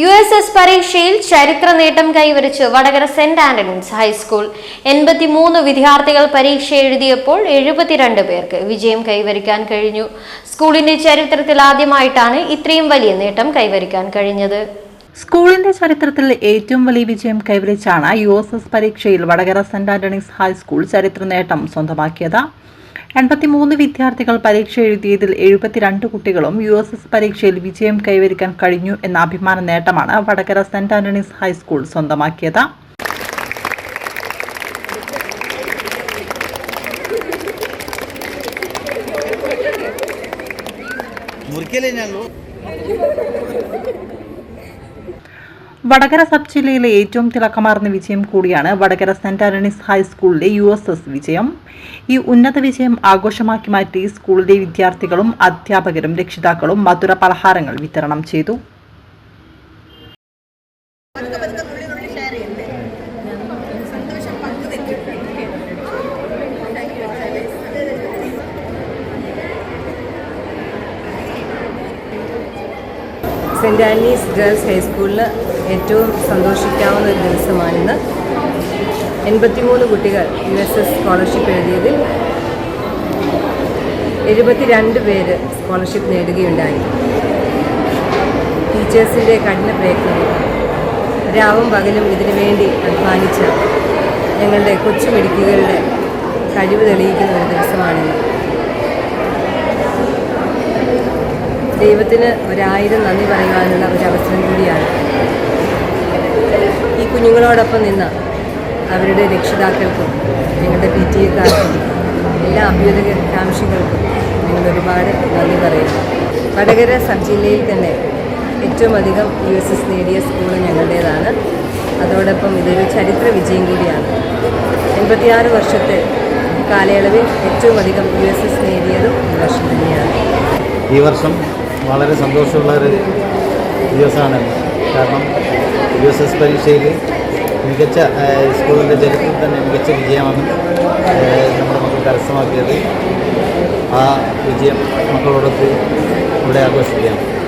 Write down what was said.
U S S പരീക്ഷയിൽ ചരിത്ര നേട്ടം കൈവരിച്ച് Vadakara saint Antony's high school. എൺപത്തിമൂന്ന് വിദ്യാർത്ഥികൾ പരീക്ഷ എഴുതിയപ്പോൾ എഴുപത്തിരണ്ട് പേർക്ക് വിജയം കൈവരിക്കാൻ കഴിഞ്ഞു. സ്കൂളിന്റെ ചരിത്രത്തിൽ ആദ്യമായിട്ടാണ് ഇത്രയും വലിയ നേട്ടം കൈവരിക്കാൻ കഴിഞ്ഞത്. സ്കൂളിന്റെ ചരിത്രത്തിൽ ഏറ്റവും വലിയ വിജയം കൈവരിച്ചാണ് യു എസ് എസ് പരീക്ഷയിൽ വടകര സെന്റ് ആന്റണീസ് ഹൈസ്കൂൾ ചരിത്ര നേട്ടം സ്വന്തമാക്കിയത്. എൺപത്തിമൂന്ന് വിദ്യാർത്ഥികൾ പരീക്ഷ എഴുതിയതിൽ എഴുപത്തിരണ്ട് കുട്ടികളും യു എസ് എസ് പരീക്ഷയിൽ വിജയം കൈവരിക്കാൻ കഴിഞ്ഞു എന്ന അഭിമാന നേട്ടമാണ് വടകര സെന്റ് ആന്റണീസ് ഹൈസ്കൂൾ സ്വന്തമാക്കിയത്. മുറിക്കലേ വടകര സബ് ജില്ലയിലെ ഏറ്റവും തിളക്കമാർന്ന വിജയം കൂടിയാണ് വടകര സെന്റ് ആന്റണീസ് ഹൈസ്കൂളിലെ യു എസ് എസ് വിജയം. ഈ ഉന്നത വിജയം ആഘോഷമാക്കി മാറ്റി സ്കൂളിലെ വിദ്യാർത്ഥികളും അധ്യാപകരും രക്ഷിതാക്കളും മധുര പലഹാരങ്ങൾ വിതരണം ചെയ്തു. സെന്റ് ആന്റീസ് ഗേൾസ് ഹൈസ്കൂളിൽ ഏറ്റവും സന്തോഷിക്കാവുന്ന ഒരു ദിവസമാണിന്ന്. എൺപത്തിമൂന്ന് കുട്ടികൾ യു എസ് എസ് സ്കോളർഷിപ്പ് എഴുതിയതിൽ എഴുപത്തിരണ്ട് പേര് സ്കോളർഷിപ്പ് നേടുകയുണ്ടായി. ടീച്ചേഴ്സിന്റെ കഠിന പ്രയത്നവും രാവും പകലും ഇതിനു വേണ്ടി അധ്വാനിച്ച ഞങ്ങളുടെ കൊച്ചുമിടുക്കികളുടെ കഴിവ് തെളിയിക്കുന്ന ഒരു ദിവസമാണിന്ന്. ദൈവത്തിന് ഒരായിരം നന്ദി പറയുവാനുള്ള ഒരു അവസരം കൂടിയാണ്. ഈ കുഞ്ഞുങ്ങളോടൊപ്പം നിന്ന് അവരുടെ രക്ഷിതാക്കൾക്കും ഞങ്ങളുടെ പി ടി എക്കാർക്കും എല്ലാ അഭ്യുതകാംക്ഷികൾക്കും ഞങ്ങൾ ഒരുപാട് നന്ദി പറയുന്നു. വടകര സബ് ജില്ലയിൽ തന്നെ ഏറ്റവും അധികം യു എസ് എസ് നേടിയ സ്കൂൾ ഞങ്ങളുടേതാണ്. അതോടൊപ്പം ഇതൊരു ചരിത്ര വിജയം കൂടിയാണ്. എൺപത്തിയാറ് വർഷത്തെ കാലയളവിൽ ഏറ്റവും അധികം യു എസ് എസ് നേടിയതും ഈ വർഷം തന്നെയാണ്. ഈ വർഷം വളരെ സന്തോഷമുള്ള ഒരു ദിവസമാണ്. കാരണം യു എസ് എസ് പരീക്ഷയിൽ മികച്ച സ്കൂളിന്റെ ചരിത്രത്തിൽ തന്നെ മികച്ച വിജയമാണ് നമ്മുടെ മക്കൾ കരസ്ഥമാക്കിയത്. ആ വിജയം മക്കളോടൊത്ത് ഇവിടെ ആഘോഷിക്കുകയാണ്.